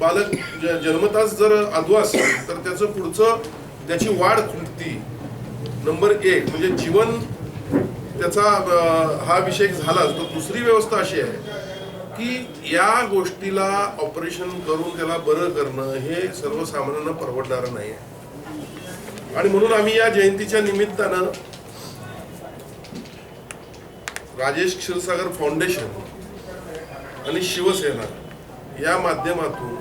बालक ज- जन्मताच जर अधू असेल तर त्याचं पुढचं त्याची वाढ खुंटती नंबर एक म्हणजे जीवन त्याचा हा विषय झालाच तर दुसरी व्यवस्था अशी आहे की या गोष्टीला ऑपरेशन करून त्याला बरं करणं हे सर्वसामान्यांना परवडणारं नाही. आहे आणि म्हणून आम्ही या जयंतीच्या निमित्तानं राजेश क्षीरसागर फाउंडेशन आणि शिवसेना या माध्यमातून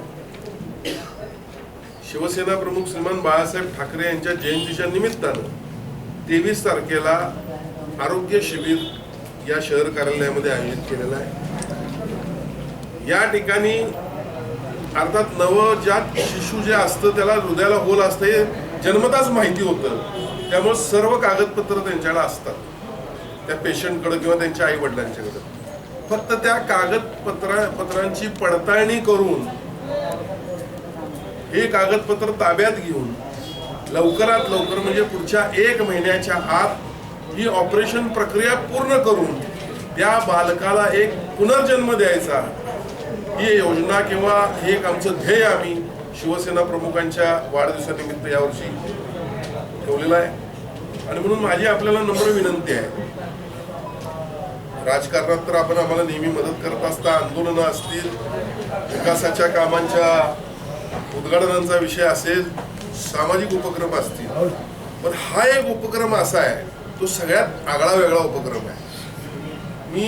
शिवसेना प्रमुख श्रीमान बाळासाहेब ठाकरे यांच्या जयंतीच्या निमित्तानं तेवीस तारखेला आरोग्य शिबिर या शहर कार्यालयामध्ये आयोजित केलेलं आहे. या ठिकाणी अर्थात नवजात शिशू जे असतं त्याला हृदयाला होल असतं हे जन्मताच माहिती होतं. त्यामुळे सर्व कागदपत्र त्यांच्याकडे असतात. त्या पेशंटकडं किंवा त्यांच्या आई वडिलांच्याकडं फक्त त्या कागदपत्रा पत्रांची पडताळणी करून हे कागदपत्र ताब्यात घेऊन लवकरात लवकर म्हणजे पुढच्या एक महिन्याच्या आत ही ऑपरेशन प्रक्रिया पूर्ण करून त्या बालकाला एक पुनर्जन्म द्यायचा. ही योजना किंवा हे एक आमचं ध्येय आम्ही शिवसेना प्रमुखांच्या वाढदिवसानिमित्त यावर्षी ठेवलेलं आहे. आणि म्हणून माझी आपल्याला नम्र विनंती आहे. राजकारणात तर आपण आम्हाला नेहमी मदत करत असता आंदोलनं असतील विकासाच्या कामांच्या उद्घाटनांचा विषय असेल सामाजिक उपक्रम असतील. पण हा एक उपक्रम असा आहे तो सगळ्यात आगळा वेगळा उपक्रम आहे. मी